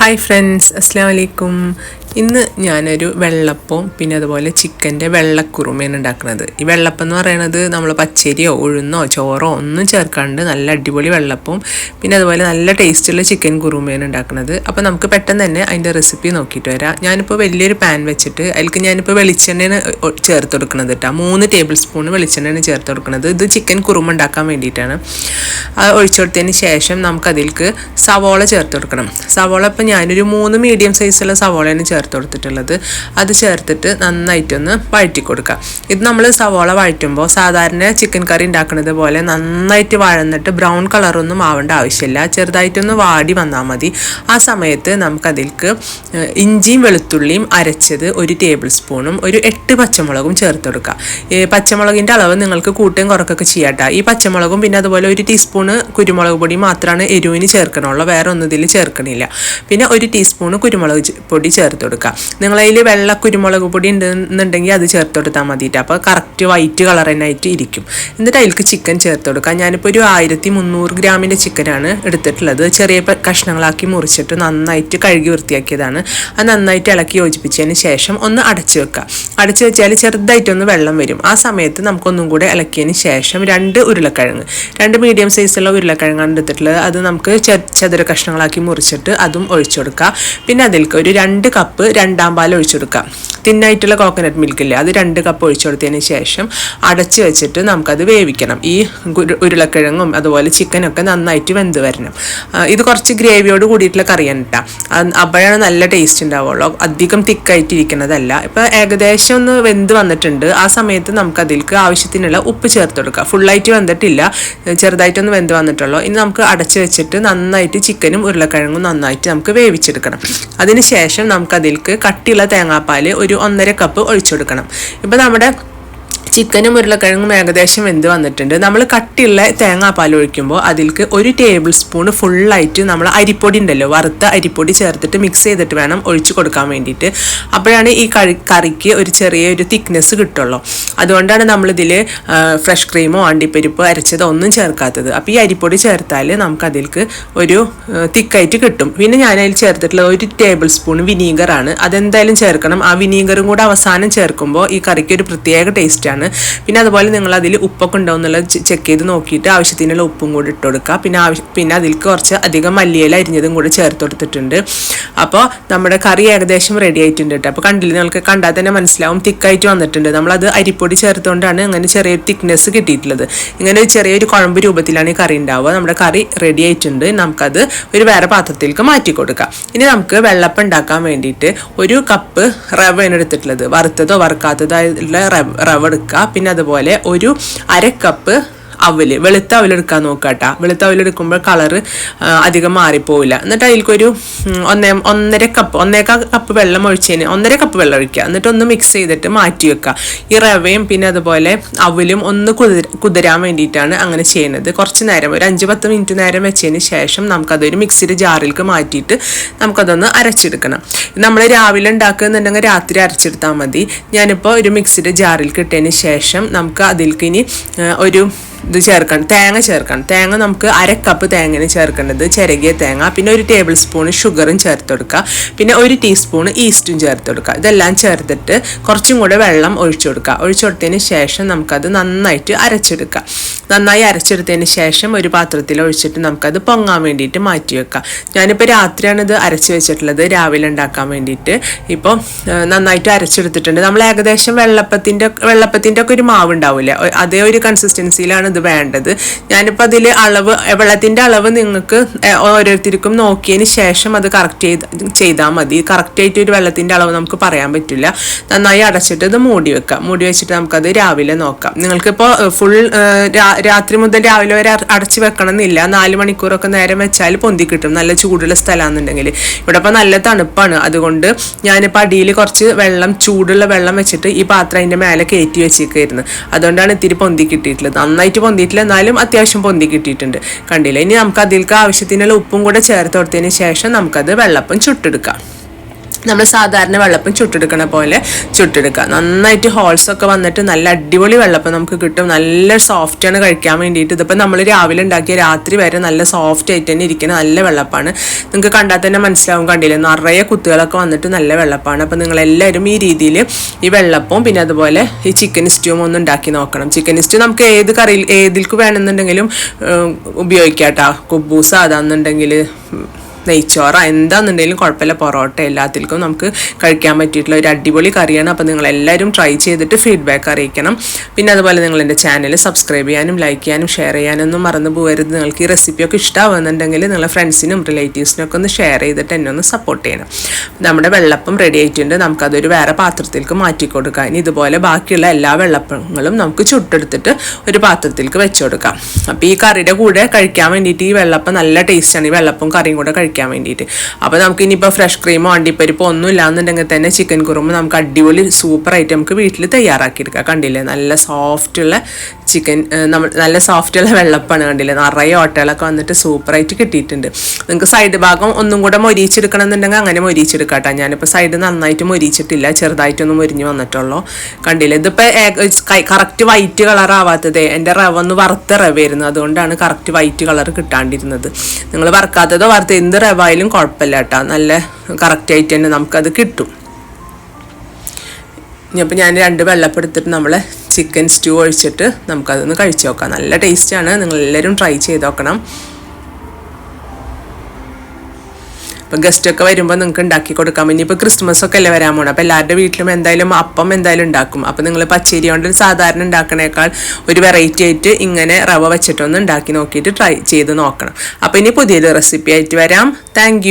Hi friends அஸ்லாம் வலைக்கும் ഇന്ന് ഞാനൊരു വെള്ളപ്പം പിന്നെ അതുപോലെ ചിക്കന്റെ വെള്ളക്കുറുമയാണ് ഉണ്ടാക്കുന്നത്. ഈ വെള്ളപ്പം എന്ന് പറയുന്നത് നമ്മൾ പച്ചരിയോ ഉഴുന്നോ ചോറോ ഒന്നും ചേർക്കാണ്ട് നല്ല അടിപൊളി വെള്ളപ്പം പിന്നെ അതുപോലെ നല്ല ടേസ്റ്റുള്ള ചിക്കൻ കുറുമയാണ് ഉണ്ടാക്കുന്നത്. അപ്പോൾ നമുക്ക് പെട്ടെന്ന് തന്നെ അതിന്റെ റെസിപ്പി നോക്കിയിട്ട് വരാം. ഞാനിപ്പോൾ വലിയൊരു പാൻ വെച്ചിട്ട് അതിലേക്ക് ഞാനിപ്പോൾ വെളിച്ചെണ്ണയാണ് ചേർത്ത് കൊടുക്കുന്നത് കേട്ടോ. മൂന്ന് ടേബിൾ സ്പൂൺ വെളിച്ചെണ്ണയാണ് ചേർത്ത് കൊടുക്കുന്നത്. ഇത് ചിക്കൻ കുറുമ ഉണ്ടാക്കാൻ വേണ്ടിയിട്ടാണ്. ഒഴിച്ചു കൊടുത്തതിന് ശേഷം നമുക്കതിലേക്ക് സവോള ചേർത്ത് കൊടുക്കണം. സവോള ഇപ്പോൾ ഞാനൊരു മൂന്ന് മീഡിയം സൈസുള്ള സവോളയാണ് ചേർത്ത് കൊടുത്തിട്ടുള്ളത്. അത് ചേർത്തിട്ട് നന്നായിട്ടൊന്ന് വഴറ്റി കൊടുക്കുക ഇത് നമ്മൾ സവോള വഴറ്റുമ്പോൾ സാധാരണ ചിക്കൻ കറി ഉണ്ടാക്കുന്നത് പോലെ നന്നായിട്ട് വഴന്നിട്ട് ബ്രൗൺ കളറൊന്നും ആവേണ്ട ആവശ്യമില്ല. ചെറുതായിട്ടൊന്ന് വാടി വന്നാൽ മതി. ആ സമയത്ത് നമുക്കതിൽക്ക് ഇഞ്ചിയും വെളുത്തുള്ളിയും അരച്ചത് ഒരു ടേബിൾ സ്പൂണും ഒരു എട്ട് പച്ചമുളകും ചേർത്ത് കൊടുക്കുക. ഈ പച്ചമുളകിന്റെ അളവ് നിങ്ങൾക്ക് കൂട്ടുകയും കുറക്കൊക്കെ ചെയ്യാട്ടോ. ഈ പച്ചമുളകും പിന്നെ അതുപോലെ ഒരു ടീസ്പൂണ് കുരുമുളക് പൊടി മാത്രമാണ് എരിവിന് ചേർക്കണുള്ളൂ. വേറെ ഒന്നും ഇതിൽ ചേർക്കണില്ല. പിന്നെ ഒരു ടീസ്പൂണ് കുരുമുളക് പൊടി ചേർത്ത് കൊടുക്കുക നിങ്ങളതിൽ വെള്ള കുരുമുളക് പൊടി ഉണ്ടെന്നുണ്ടെങ്കിൽ അത് ചേർത്ത് കൊടുത്താൽ മതിയിട്ട് അപ്പോൾ കറക്റ്റ് വൈറ്റ് കളർ തന്നെ ആയിട്ട് ഇരിക്കും. എന്നിട്ട് അതിലേക്ക് ചിക്കൻ ചേർത്ത് കൊടുക്കുക ഞാനിപ്പോൾ ഒരു ആയിരത്തി മുന്നൂറ് ഗ്രാമിന്റെ ചിക്കനാണ് എടുത്തിട്ടുള്ളത്. ചെറിയ കഷ്ണങ്ങളാക്കി മുറിച്ചിട്ട് നന്നായിട്ട് കഴുകി വൃത്തിയാക്കിയതാണ്. അത് നന്നായിട്ട് ഇളക്കി യോജിപ്പിച്ചതിന് ശേഷം ഒന്ന് അടച്ചു വെക്കുക അടച്ചു വെച്ചാൽ ചെറുതായിട്ടൊന്ന് വെള്ളം വരും. ആ സമയത്ത് നമുക്കൊന്നും കൂടെ ഇളക്കിയതിന് ശേഷം രണ്ട് ഉരുളക്കിഴങ്ങ്. രണ്ട് മീഡിയം സൈസുള്ള ഉരുളക്കിഴങ്ങാണ് എടുത്തിട്ടുള്ളത്. അത് നമുക്ക് ചെ- ചതുര കഷ്ണങ്ങളാക്കി മുറിച്ചിട്ട് അതും ഒഴിച്ചു കൊടുക്കുക പിന്നെ അതിലേക്ക് ഒരു രണ്ട് കപ്പ് രണ്ടാം പാൽ ഒഴിച്ചു കൊടുക്കുക തിന്നായിട്ടുള്ള കോക്കനട്ട് മിൽക്ക് ഇല്ലേ അത് രണ്ട് കപ്പ് ഒഴിച്ചു കൊടുത്തതിന് ശേഷം അടച്ച് വെച്ചിട്ട് നമുക്കത് വേവിക്കണം. ഈ ഉരുളക്കിഴങ്ങും അതുപോലെ ചിക്കനൊക്കെ നന്നായിട്ട് വെന്ത് വരണം. ഇത് കുറച്ച് ഗ്രേവിയോട് കൂടിയിട്ടുള്ള കറിയാണ് കേട്ടോ അപ്പോഴാണ് നല്ല ടേസ്റ്റ് ഉണ്ടാവുള്ളൂ. അധികം തിക്കായിട്ടിരിക്കുന്നതല്ല. ഇപ്പം ഏകദേശം ഒന്ന് വെന്ത് വന്നിട്ടുണ്ട്. ആ സമയത്ത് നമുക്ക് ആവശ്യത്തിനുള്ള ഉപ്പ് ചേർത്ത് കൊടുക്കുക ഫുള്ളായിട്ട് വെന്തിട്ടില്ല. ചെറുതായിട്ടൊന്ന് വെന്ത് വന്നിട്ടുള്ളൂ. ഇനി നമുക്ക് അടച്ച് വെച്ചിട്ട് നന്നായിട്ട് ചിക്കനും ഉരുളക്കിഴങ്ങും നന്നായിട്ട് നമുക്ക് വേവിച്ചെടുക്കണം. അതിന് ശേഷം നമുക്ക് അതിലേക്ക് കട്ടിയുള്ള തേങ്ങാപ്പാൽ ഒരു ഒന്നര കപ്പ് ഒഴിച്ചു കൊടുക്കണം ഇപ്പം നമ്മുടെ ചിക്കനും ഉരുളക്കിഴങ്ങും ഏകദേശം വെന്ത് വന്നിട്ടുണ്ട്. നമ്മൾ കട്ടിയുള്ള തേങ്ങാപ്പാൽ ഒഴിക്കുമ്പോൾ അതിൽക്ക് ഒരു ടേബിൾ സ്പൂൺ ഫുള്ളായിട്ട് നമ്മൾ അരിപ്പൊടി ഉണ്ടല്ലോ വറുത്ത അരിപ്പൊടി ചേർത്തിട്ട് മിക്സ് ചെയ്തിട്ട് വേണം ഒഴിച്ചു കൊടുക്കാൻ വേണ്ടിയിട്ട്. അപ്പോഴാണ് ഈ കറി കറിക്ക് ഒരു ചെറിയ ഒരു തിക്നെസ് കിട്ടുള്ളൂ. അതുകൊണ്ടാണ് നമ്മളിതിൽ ഫ്രഷ് ക്രീമോ അണ്ടിപ്പരിപ്പോ അരച്ചതോ ഒന്നും ചേർക്കാത്തത്. അപ്പോൾ ഈ അരിപ്പൊടി ചേർത്താൽ നമുക്ക് അതിൽക്ക് ഒരു തിക്കായിട്ട് കിട്ടും. പിന്നെ ഞാൻ അതിൽ ചേർത്തിട്ടുള്ള ഒരു ടേബിൾ സ്പൂൺ വിനീഗറാണ് അതെന്തായാലും ചേർക്കണം. ആ വിനീഗറും കൂടെ അവസാനം ചേർക്കുമ്പോൾ ഈ കറിക്ക് ഒരു പ്രത്യേക ടേസ്റ്റാണ് പിന്നെ അതുപോലെ നിങ്ങൾ അതിൽ ഉപ്പൊക്കെ ഉണ്ടോ എന്നുള്ളത് ചെക്ക് ചെയ്ത് നോക്കിയിട്ട് ആവശ്യത്തിനുള്ള ഉപ്പും കൂടി ഇട്ട് കൊടുക്കുക. പിന്നെ ആവശ്യം പിന്നെ അതിലേക്ക് കുറച്ച് അധികം മല്ലിയില അരിഞ്ഞതും കൂടി ചേർത്ത് കൊടുത്തിട്ടുണ്ട്. അപ്പോൾ നമ്മുടെ കറി ഏകദേശം റെഡി ആയിട്ടുണ്ട് കേട്ടോ. അപ്പോൾ കണ്ടില്ല നിങ്ങൾക്ക് കണ്ടാൽ തന്നെ മനസ്സിലാവും. തിക്കായിട്ട് വന്നിട്ടുണ്ട്. നമ്മളത് അരിപ്പൊടി ചേർത്തുകൊണ്ടാണ് അങ്ങനെ ചെറിയൊരു തിക്നെസ് കിട്ടിയിട്ടുള്ളത്. ഇങ്ങനെ ചെറിയൊരു കുഴമ്പ് രൂപത്തിലാണ് ഈ കറി ഉണ്ടാവുക. നമ്മുടെ കറി റെഡി ആയിട്ടുണ്ട്. നമുക്കത് ഒരു വേറെ പാത്രത്തിലേക്ക് മാറ്റി കൊടുക്കാം. ഇനി നമുക്ക് വെള്ളപ്പം ഉണ്ടാക്കാൻ വേണ്ടിയിട്ട് ഒരു കപ്പ് റവയാണ് എടുത്തിട്ടുള്ളത്. വറുത്തതോ വറുക്കാത്തതോ ആയിട്ടുള്ള റവ റവ എടുക്കുക പിന്നെ അതുപോലെ ഒരു അര കപ്പ് അവൽ വെളുത്ത അവലെടുക്കാൻ നോക്കുക കേട്ടോ വെളുത്ത അവലെടുക്കുമ്പോൾ കളറ് അധികം മാറിപ്പോവില്ല. എന്നിട്ട് അതിൽക്കൊരു ഒന്നേ ഒന്നര കപ്പ് ഒന്നേക്കാ കപ്പ് വെള്ളം ഒഴിച്ചതിന് ഒന്നര കപ്പ് വെള്ളം ഒഴിക്കുക. എന്നിട്ട് ഒന്ന് മിക്സ് ചെയ്തിട്ട് മാറ്റി വെക്കുക. ഈ റവയും പിന്നെ അതുപോലെ അവലും ഒന്ന് കുതിര കുതിരാൻ വേണ്ടിയിട്ടാണ് അങ്ങനെ ചെയ്യുന്നത്. കുറച്ച് നേരം ഒരു അഞ്ച് പത്ത് മിനിറ്റ് നേരം വെച്ചതിന് ശേഷം നമുക്കതൊരു മിക്സിയുടെ ജാറിലേക്ക് മാറ്റിയിട്ട് നമുക്കതൊന്ന് അരച്ചെടുക്കണം. നമ്മൾ രാവിലെ ഉണ്ടാക്കുന്നുണ്ടെങ്കിൽ രാത്രി അരച്ചെടുത്താൽ മതി. ഞാനിപ്പോൾ ഒരു മിക്സിയുടെ ജാറിൽ കിട്ടിയതിന് ശേഷം നമുക്ക് അതിലേക്ക് ഇനി ഒരു ഇത് ചേർക്കണം. തേങ്ങ ചേർക്കണം. തേങ്ങ നമുക്ക് അര കപ്പ് ചേർക്കേണ്ടത് ചിരകിയ തേങ്ങ പിന്നെ ഒരു ടേബിൾ സ്പൂൺ ഷുഗറും ചേർത്ത് കൊടുക്കുക പിന്നെ ഒരു ടീസ്പൂൺ ഈസ്റ്റും ചേർത്ത് കൊടുക്കുക ഇതെല്ലാം ചേർത്തിട്ട് കുറച്ചും കൂടെ വെള്ളം ഒഴിച്ചു കൊടുക്കുക ഒഴിച്ചു കൊടുത്തതിന് ശേഷം നമുക്കത് നന്നായിട്ട് അരച്ചെടുക്കുക നന്നായി അരച്ചെടുത്തതിന് ശേഷം ഒരു പാത്രത്തിൽ ഒഴിച്ചിട്ട് നമുക്കത് പൊങ്ങാൻ വേണ്ടിയിട്ട് മാറ്റി വെക്കാം. ഞാനിപ്പോൾ രാത്രിയാണ് ഇത് അരച്ച് വെച്ചിട്ടുള്ളത്. രാവിലെ ഉണ്ടാക്കാൻ വേണ്ടിയിട്ട്. ഇപ്പോൾ നന്നായിട്ട് അരച്ചെടുത്തിട്ടുണ്ട്. നമ്മൾ ഏകദേശം വെള്ളപ്പത്തിന്റെ വെള്ളപ്പത്തിന്റെ ഒക്കെ ഒരു മാവ് ഉണ്ടാവില്ലേ അതേ ഒരു കൺസിസ്റ്റൻസിയിലാണ് ഇത് വേണ്ടത്. ഞാനിപ്പോൾ അതിൽ അളവ് വെള്ളത്തിന്റെ അളവ് നിങ്ങൾക്ക് ഓരോരുത്തർക്കും നോക്കിയതിന് ശേഷം അത് കറക്റ്റ് ചെയ്ത് ചെയ്താൽ മതി. കറക്റ്റായിട്ട് ഒരു വെള്ളത്തിന്റെ അളവ് നമുക്ക് പറയാൻ പറ്റില്ല. നന്നായി അടച്ചിട്ട് ഇത് മൂടി വെക്കാം. മൂടി വെച്ചിട്ട് നമുക്കത് രാവിലെ നോക്കാം. നിങ്ങൾക്കിപ്പോൾ ഫുൾ രാത്രി മുതൽ രാവിലെ വരെ അട- അടച്ച് വെക്കണം എന്നില്ല നാല് മണിക്കൂറൊക്കെ നേരം വെച്ചാൽ പൊന്തി കിട്ടും. നല്ല ചൂടുള്ള സ്ഥലമാണെന്നുണ്ടെങ്കിൽ ഇവിടെ ഇപ്പോൾ നല്ല തണുപ്പാണ്. അതുകൊണ്ട് ഞാനിപ്പോൾ അടിയിൽ കുറച്ച് വെള്ളം ചൂടുള്ള വെള്ളം വെച്ചിട്ട് ഈ പാത്രം അതിന്റെ മേലെ കയറ്റി വെച്ചേക്കായിരുന്നു. അതുകൊണ്ടാണ് ഇത്തിരി പൊന്തി കിട്ടിയിട്ടുള്ളത്. നന്നായിട്ട് പൊന്തിയിട്ടില്ല. എന്നാലും അത്യാവശ്യം പൊന്തി കിട്ടിയിട്ടുണ്ട്. കണ്ടില്ല? ഇനി നമുക്ക് അതിലേക്ക് ആവശ്യത്തിനുള്ള ഉപ്പും കൂടെ ചേർത്ത് കൊടുത്തതിന് ശേഷം നമുക്കത് വെള്ളപ്പം ചുട്ടെടുക്കാം. നമ്മൾ സാധാരണ വെള്ളപ്പം ചുട്ടെടുക്കണ പോലെ ചുട്ടെടുക്കുക. നന്നായിട്ട് ഹോൾസ് ഒക്കെ വന്നിട്ട് നല്ല അടിപൊളി വെള്ളപ്പം നമുക്ക് കിട്ടും. നല്ല സോഫ്റ്റ് ആണ് കഴിക്കാൻ വേണ്ടിയിട്ട്. ഇതിപ്പോൾ നമ്മൾ രാവിലെ ഉണ്ടാക്കിയ രാത്രി വരെ നല്ല സോഫ്റ്റ് ആയിട്ട് തന്നെ ഇരിക്കുന്ന നല്ല വെള്ളപ്പാണ്. നിങ്ങൾക്ക് കണ്ടാൽ തന്നെ മനസ്സിലാവും കണ്ടില്ലേ? നിറയെ കുത്തുകളൊക്കെ വന്നിട്ട് നല്ല വെള്ളപ്പാണ്. അപ്പോൾ നിങ്ങളെല്ലാവരും ഈ രീതിയിൽ ഈ വെള്ളപ്പവും പിന്നെ അതുപോലെ ഈ ചിക്കൻ സ്റ്റൂവും ഒന്ന് ഉണ്ടാക്കി നോക്കണം. ചിക്കൻ സ്റ്റൂ നമുക്ക് ഏത് കറിയിൽ ഏതിൽക്ക് വേണമെന്നുണ്ടെങ്കിലും ഉപയോഗിക്കാം കേട്ടോ. കുബൂസ് അതാണെന്നുണ്ടെങ്കിൽ നെയ്ച്ചോറ എന്താണെന്നുണ്ടെങ്കിലും കുഴപ്പമില്ല. പൊറോട്ട എല്ലാത്തിൽക്കും നമുക്ക് കഴിക്കാൻ പറ്റിയിട്ടുള്ള ഒരു അടിപൊളി കറിയാണ്. അപ്പോൾ നിങ്ങൾ എല്ലാവരും ട്രൈ ചെയ്തിട്ട് ഫീഡ്ബാക്ക് അറിയിക്കണം. പിന്നെ അതുപോലെ നിങ്ങൾ എന്റെ ചാനൽ സബ്സ്ക്രൈബ് ചെയ്യാനും ലൈക്ക് ചെയ്യാനും ഷെയർ ചെയ്യാനൊന്നും മറന്നു പോകരുത്. നിങ്ങൾക്ക് ഈ റെസിപ്പിയൊക്കെ ഇഷ്ടമാവുന്നുണ്ടെങ്കിൽ നിങ്ങളുടെ ഫ്രണ്ട്സിനും റിലേറ്റീവ്സിനും ഒക്കെ ഒന്ന് ഷെയർ ചെയ്തിട്ട് എന്നെ ഒന്ന് സപ്പോർട്ട് ചെയ്യണം. നമ്മുടെ വെള്ളപ്പം റെഡി ആയിട്ടുണ്ട്. നമുക്കതൊരു വേറെ പാത്രത്തിലേക്ക് മാറ്റി കൊടുക്കാം. ഇനി ഇതുപോലെ ബാക്കിയുള്ള എല്ലാ വെള്ളപ്പങ്ങളും നമുക്ക് ചുട്ടെടുത്തിട്ട് ഒരു പാത്രത്തിലേക്ക് വെച്ചു കൊടുക്കാം. അപ്പോൾ ഈ കറിയുടെ കൂടെ കഴിക്കാൻ വേണ്ടിയിട്ട് ഈ വെള്ളപ്പം നല്ല ടേസ്റ്റാണ് ഈ വെള്ളപ്പം കറിയും കൂടെ കഴിക്കാൻ വേണ്ടിയിട്ട്. അപ്പോൾ നമുക്ക് ഇനിയിപ്പോൾ ഫ്രഷ് ക്രീമോ അണ്ടിപ്പരിപ്പോ ഒന്നും ഇല്ലാന്നുണ്ടെങ്കിൽ തന്നെ ചിക്കൻ കുറുമ്പ് നമുക്ക് അടിപൊളി സൂപ്പർ സൂപ്പറായിട്ട് നമുക്ക് വീട്ടിൽ തയ്യാറാക്കിയെടുക്കാം. കണ്ടില്ലേ? നല്ല സോഫ്റ്റുള്ള ചിക്കൻ നമ്മൾ നല്ല സോഫ്റ്റുള്ള വെള്ളപ്പാണ് കണ്ടില്ലേ? നിറയെ ഓട്ടകളൊക്കെ വന്നിട്ട് സൂപ്പറായിട്ട് കിട്ടിയിട്ടുണ്ട്. നിങ്ങൾക്ക് സൈഡ് ഭാഗം ഒന്നും കൂടെ മൊരിച്ചെടുക്കണം എന്നുണ്ടെങ്കിൽ അങ്ങനെ മൊരിച്ചെടുക്കാം കേട്ടോ ഞാനിപ്പോൾ സൈഡ് നന്നായിട്ട് മൊരിച്ചിട്ടില്ല ചെറുതായിട്ടൊന്നും മൊരിഞ്ഞ് വന്നിട്ടുള്ളൂ. കണ്ടില്ലേ? ഇതിപ്പോൾ കറക്റ്റ് വൈറ്റ് കളർ ആവാത്തത് എന്റെ റവ ഒന്ന് വറുത്ത റവയായിരുന്നു. അതുകൊണ്ടാണ് കറക്റ്റ് വൈറ്റ് കളർ കിട്ടാണ്ടിരുന്നത്. നിങ്ങൾ വറുക്കാത്തതോ വറുത്ത എന്ത് റവ ആയാലും കുഴപ്പമില്ല കേട്ടോ. നല്ല കറക്റ്റ് ആയിട്ട് തന്നെ നമുക്കത് കിട്ടും. ഇനിയിപ്പോൾ ഞാൻ രണ്ട് വെള്ളപ്പെടുത്തിട്ട് നമ്മൾ ചിക്കൻ സ്റ്റൂ ഒഴിച്ചിട്ട് നമുക്കതൊന്ന് കഴിച്ചു നോക്കാം. നല്ല ടേസ്റ്റാണ് നിങ്ങളെല്ലാവരും ട്രൈ ചെയ്ത് നോക്കണം. ഇപ്പം ഗസ്റ്റൊക്കെ വരുമ്പോൾ നിങ്ങൾക്ക് ഉണ്ടാക്കി കൊടുക്കാം. ഇനിയിപ്പോൾ ക്രിസ്മസ് ഒക്കെ അല്ലേ വരാൻ പോകണം അപ്പോൾ എല്ലാവരുടെ വീട്ടിലും എന്തായാലും അപ്പം എന്തായാലും ഉണ്ടാക്കും. അപ്പോൾ നിങ്ങൾ പച്ചരി കൊണ്ട് സാധാരണ ഉണ്ടാക്കണേക്കാൾ ഒരു വെറൈറ്റി ആയിട്ട് ഇങ്ങനെ റവ വെച്ചിട്ടൊന്ന് ഉണ്ടാക്കി നോക്കിയിട്ട് ട്രൈ ചെയ്ത് നോക്കണം. അപ്പോൾ ഇനി പുതിയൊരു റെസിപ്പി ആയിട്ട് വരാം. താങ്ക്